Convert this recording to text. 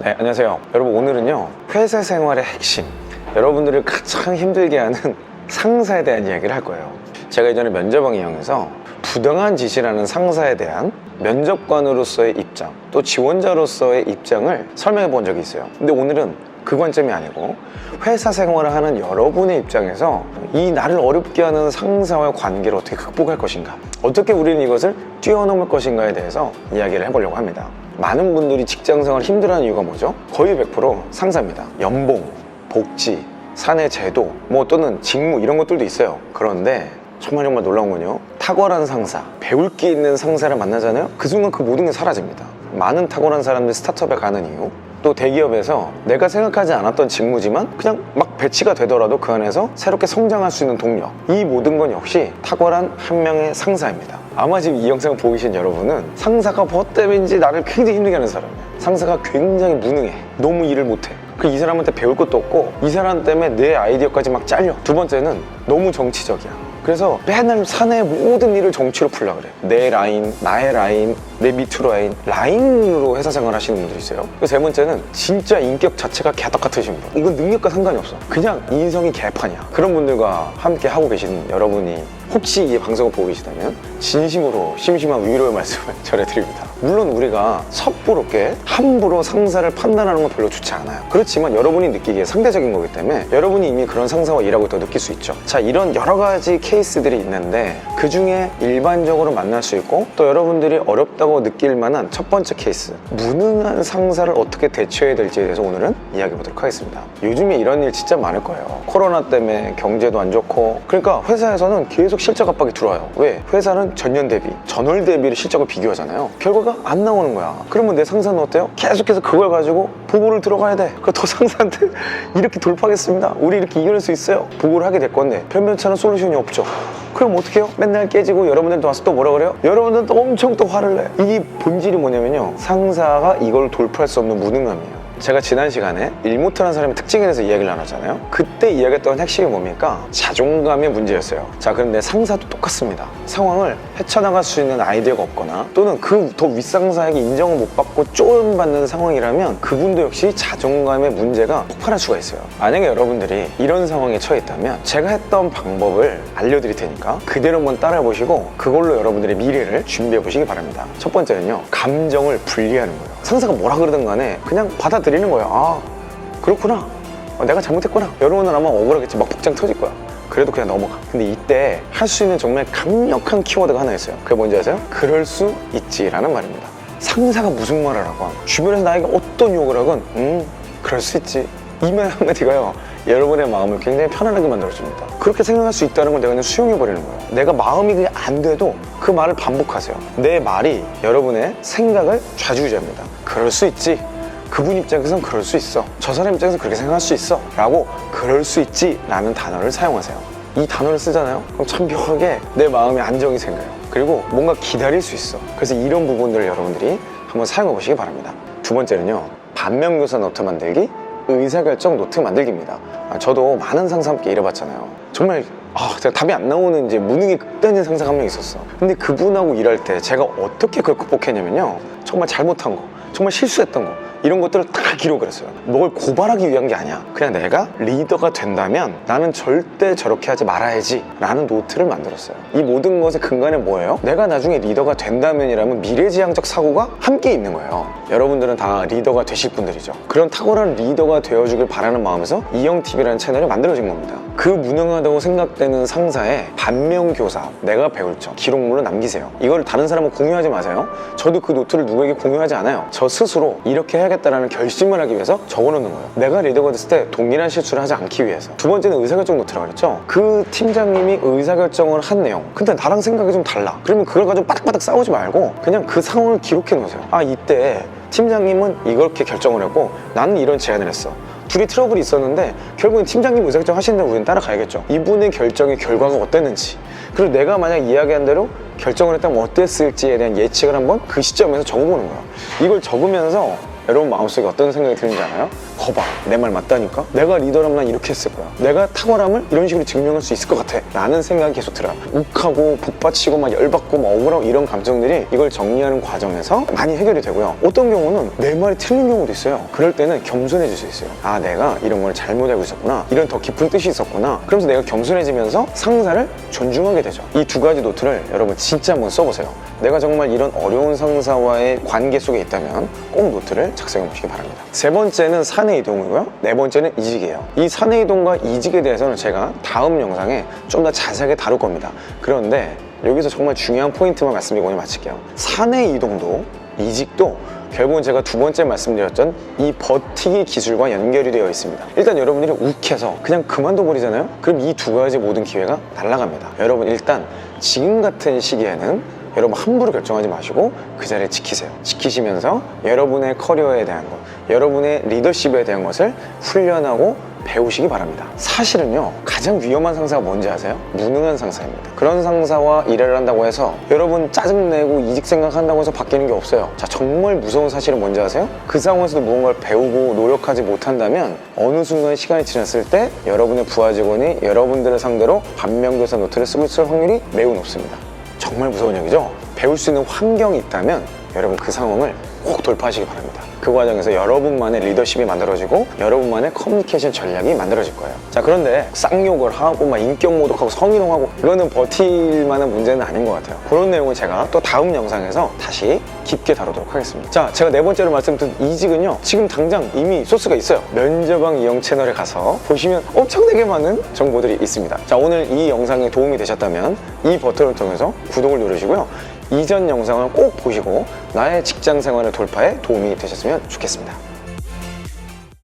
네, 안녕하세요. 여러분, 오늘은요, 회사 생활의 핵심. 여러분들을 가장 힘들게 하는 상사에 대한 이야기를 할 거예요. 제가 예전에 면접왕 이용해서 부당한 지시라는 상사에 대한 면접관으로서의 입장, 또 지원자로서의 입장을 설명해 본 적이 있어요. 근데 오늘은 그 관점이 아니고 회사 생활을 하는 여러분의 입장에서 이 나를 어렵게 하는 상사와의 관계를 어떻게 극복할 것인가, 어떻게 우리는 이것을 뛰어넘을 것인가에 대해서 이야기를 해보려고 합니다. 많은 분들이 직장 생활 힘들어하는 이유가 뭐죠? 거의 100% 상사입니다. 연봉, 복지, 사내 제도, 뭐 또는 직무 이런 것들도 있어요. 그런데 정말 정말 놀라운 건요. 탁월한 상사, 배울 게 있는 상사를 만나잖아요. 그 순간 그 모든 게 사라집니다. 많은 탁월한 사람들이 스타트업에 가는 이유, 또 대기업에서 내가 생각하지 않았던 직무지만 그냥 막 배치가 되더라도 그 안에서 새롭게 성장할 수 있는 동력. 이 모든 건 역시 탁월한 한 명의 상사입니다. 아마 지금 이 영상을 보고 계신 여러분은 상사가 뭐 때문인지 나를 굉장히 힘들게 하는 사람이에요. 상사가 굉장히 무능해. 너무 일을 못해. 그 이 사람한테 배울 것도 없고 이 사람 때문에 내 아이디어까지 막 잘려. 두 번째는 너무 정치적이야. 그래서 맨날 사내의 모든 일을 정치로 풀려 그래. 내 라인, 나의 라인, 내 밑으로 라인, 라인으로 회사 생활 하시는 분들이 있어요. 그리고 세 번째는 진짜 인격 자체가 개떡 같으신 분. 이건 능력과 상관이 없어. 그냥 인성이 개판이야. 그런 분들과 함께 하고 계시는 여러분이 혹시 이 방송을 보고 계시다면 진심으로 심심한 위로의 말씀을 전해드립니다. 물론 우리가 섣부르게 함부로 상사를 판단하는 건 별로 좋지 않아요. 그렇지만 여러분이 느끼기에 상대적인 거기 때문에 여러분이 이미 그런 상사와 일하고 있다고 느낄 수 있죠. 자, 이런 여러 가지 케이스들이 있는데 그 중에 일반적으로 만날 수 있고 또 여러분들이 어렵다고 느낄 만한 첫 번째 케이스. 무능한 상사를 어떻게 대처해야 될지에 대해서 오늘은 이야기해 보도록 하겠습니다. 요즘에 이런 일 진짜 많을 거예요. 코로나 때문에 경제도 안 좋고 그러니까 회사에서는 계속 실적 압박이 들어와요. 왜? 회사는 전년 대비, 전월 대비를 실적을 비교하잖아요. 결과가 안 나오는 거야. 그러면 내 상사는 어때요? 계속해서 그걸 가지고 보고를 들어가야 돼. 그더 상사한테 이렇게 돌파하겠습니다. 우리 이렇게 이겨낼 수 있어요. 보고를 하게 될 건데 변변찮은 솔루션이 없죠. 그럼 어떻게 해요? 맨날 깨지고 여러분들도 와서 또 뭐라 그래요? 여러분들은 또 엄청 또 화를 내. 이 본질이 뭐냐면요. 상사가 이걸 돌파할 수 없는 무능함이에요. 제가 지난 시간에 일 못하는 사람의 특징에 대해서 이야기를 나눴잖아요. 그때 이야기했던 핵심이 뭡니까? 자존감의 문제였어요. 자, 그런데 상사도 똑같습니다. 상황을 헤쳐나갈 수 있는 아이디어가 없거나 또는 그 더 윗상사에게 인정을 못 받고 쪼름받는 상황이라면 그분도 역시 자존감의 문제가 폭발할 수가 있어요. 만약에 여러분들이 이런 상황에 처해 있다면 제가 했던 방법을 알려드릴 테니까 그대로 한번 따라해 보시고 그걸로 여러분들의 미래를 준비해 보시기 바랍니다. 첫 번째는요, 감정을 분리하는 거예요. 상사가 뭐라 그러든 간에 그냥 받아 들이는 거예요. 아, 그렇구나. 어, 내가 잘못했구나. 여러분은 아마 억울하겠지. 막 복장 터질 거야. 그래도 그냥 넘어가. 근데 이때 할 수 있는 정말 강력한 키워드가 하나 있어요. 그게 뭔지 아세요? 그럴 수 있지라는 말입니다. 상사가 무슨 말을 하건 주변에서 나에게 어떤 욕을 하건 음 그럴 수 있지. 이 말 한마디가요. 여러분의 마음을 굉장히 편안하게 만들어줍니다. 그렇게 생각할 수 있다는 걸 내가 그냥 수용해버리는 거예요. 내가 마음이 그냥 안 돼도 그 말을 반복하세요. 내 말이 여러분의 생각을 좌지우지합니다. 그럴 수 있지. 그분 입장에선 그럴 수 있어. 저 사람 입장에서 그렇게 생각할 수 있어. 라고 그럴 수 있지. 라는 단어를 사용하세요. 이 단어를 쓰잖아요. 그럼 참 묘하게 내 마음에 안정이 생겨요. 그리고 뭔가 기다릴 수 있어. 그래서 이런 부분들을 여러분들이 한번 사용해 보시기 바랍니다. 두 번째는요. 반면교사 노트 만들기, 의사결정 노트 만들기입니다. 아, 저도 많은 상사 함께 일해봤잖아요. 정말 아, 제가 답이 안 나오는 이제 무능의 극단인 상사가 한 명 있었어. 근데 그분하고 일할 때 제가 어떻게 그걸 극복했냐면요. 정말 잘못한 거, 정말 실수했던 거, 이런 것들을 다 기록을 했어요. 뭘 고발하기 위한 게 아니야. 그냥 내가 리더가 된다면 나는 절대 저렇게 하지 말아야지 라는 노트를 만들었어요. 이 모든 것의 근간은 뭐예요? 내가 나중에 리더가 된다면이라면 미래지향적 사고가 함께 있는 거예요. 여러분들은 다 리더가 되실 분들이죠. 그런 탁월한 리더가 되어주길 바라는 마음에서 이영TV라는 채널이 만들어진 겁니다. 그 무능하다고 생각되는 상사의 반면교사, 내가 배울 점, 기록물로 남기세요. 이걸 다른 사람은 공유하지 마세요. 저도 그 노트를 누구에게 공유하지 않아요. 저 스스로 이렇게 해야 겠다라는 결심을 하기 위해서 적어놓는 거예요. 내가 리더가 됐을 때 동일한 실수를 하지 않기 위해서. 두 번째는 의사결정 노트라고 그랬죠. 그 팀장님이 의사결정을 한 내용. 근데 나랑 생각이 좀 달라. 그러면 그걸 가지고 바닥바닥 싸우지 말고 그냥 그 상황을 기록해 놓으세요. 아, 이때 팀장님은 이렇게 결정을 했고 나는 이런 제안을 했어. 둘이 트러블이 있었는데 결국엔 팀장님 의사결정 하시는데 우리는 따라가야겠죠. 이분의 결정의 결과가 어땠는지 그리고 내가 만약 이야기한 대로 결정을 했다면 어땠을지에 대한 예측을 한번 그 시점에서 적어보는 거야. 이걸 적으면서 여러분 마음속에 어떤 생각이 드는지 알아요? 거봐 내 말 맞다니까? 내가 리더라면 난 이렇게 했을 거야. 내가 탁월함을 이런 식으로 증명할 수 있을 것 같아. 라는 생각이 계속 들어요. 욱하고 북받치고 막 열받고 막 억울하고 이런 감정들이 이걸 정리하는 과정에서 많이 해결이 되고요. 어떤 경우는 내 말이 틀린 경우도 있어요. 그럴 때는 겸손해질 수 있어요. 아 내가 이런 걸 잘못 알고 있었구나. 이런 더 깊은 뜻이 있었구나. 그러면서 내가 겸손해지면서 상사를 존중하게 되죠. 이 두 가지 노트를 여러분 진짜 한번 써보세요 내가 정말 이런 어려운 상사와의 관계 속에 있다면 꼭 노트를 작성해 보시기 바랍니다 세 번째는 사내 이동이고요 네 번째는 이직이에요 이 사내 이동과 이직에 대해서는 제가 다음 영상에 좀 더 자세하게 다룰 겁니다 그런데 여기서 정말 중요한 포인트만 말씀드리고 오늘 마칠게요 사내 이동도 이직도 결국은 제가 두 번째 말씀드렸던 이 버티기 기술과 연결이 되어 있습니다. 일단 여러분들이 욱해서 그냥 그만둬 버리잖아요? 그럼 이 두 가지 모든 기회가 날아갑니다. 여러분 일단 지금 같은 시기에는 여러분 함부로 결정하지 마시고 그 자리를 지키세요. 지키시면서 여러분의 커리어에 대한 것, 여러분의 리더십에 대한 것을 훈련하고 배우시기 바랍니다. 사실은요, 가장 위험한 상사가 뭔지 아세요? 무능한 상사입니다. 그런 상사와 일을 한다고 해서 여러분 짜증내고 이직 생각한다고 해서 바뀌는 게 없어요. 자, 정말 무서운 사실은 뭔지 아세요? 그 상황에서도 무언가를 배우고 노력하지 못한다면 어느 순간 시간이 지났을 때 여러분의 부하 직원이 여러분들을 상대로 반면교사 노트를 쓰고 있을 확률이 매우 높습니다. 정말 무서운 얘기죠? 배울 수 있는 환경이 있다면 여러분 그 상황을 꼭 돌파하시기 바랍니다. 그 과정에서 여러분만의 리더십이 만들어지고 여러분만의 커뮤니케이션 전략이 만들어질 거예요. 자, 그런데 쌍욕을 하고 막 인격 모독하고 성희롱하고 이거는 버틸 만한 문제는 아닌 것 같아요. 그런 내용을 제가 또 다음 영상에서 다시 깊게 다루도록 하겠습니다. 자, 제가 네 번째로 말씀드린 이직은요. 지금 당장 이미 소스가 있어요. 면접왕 이영 채널에 가서 보시면 엄청나게 많은 정보들이 있습니다. 자, 오늘 이 영상에 도움이 되셨다면 이 버튼을 통해서 구독을 누르시고요. 이전 영상을 꼭 보시고 나의 직장 생활의 돌파에 도움이 되셨으면 좋겠습니다.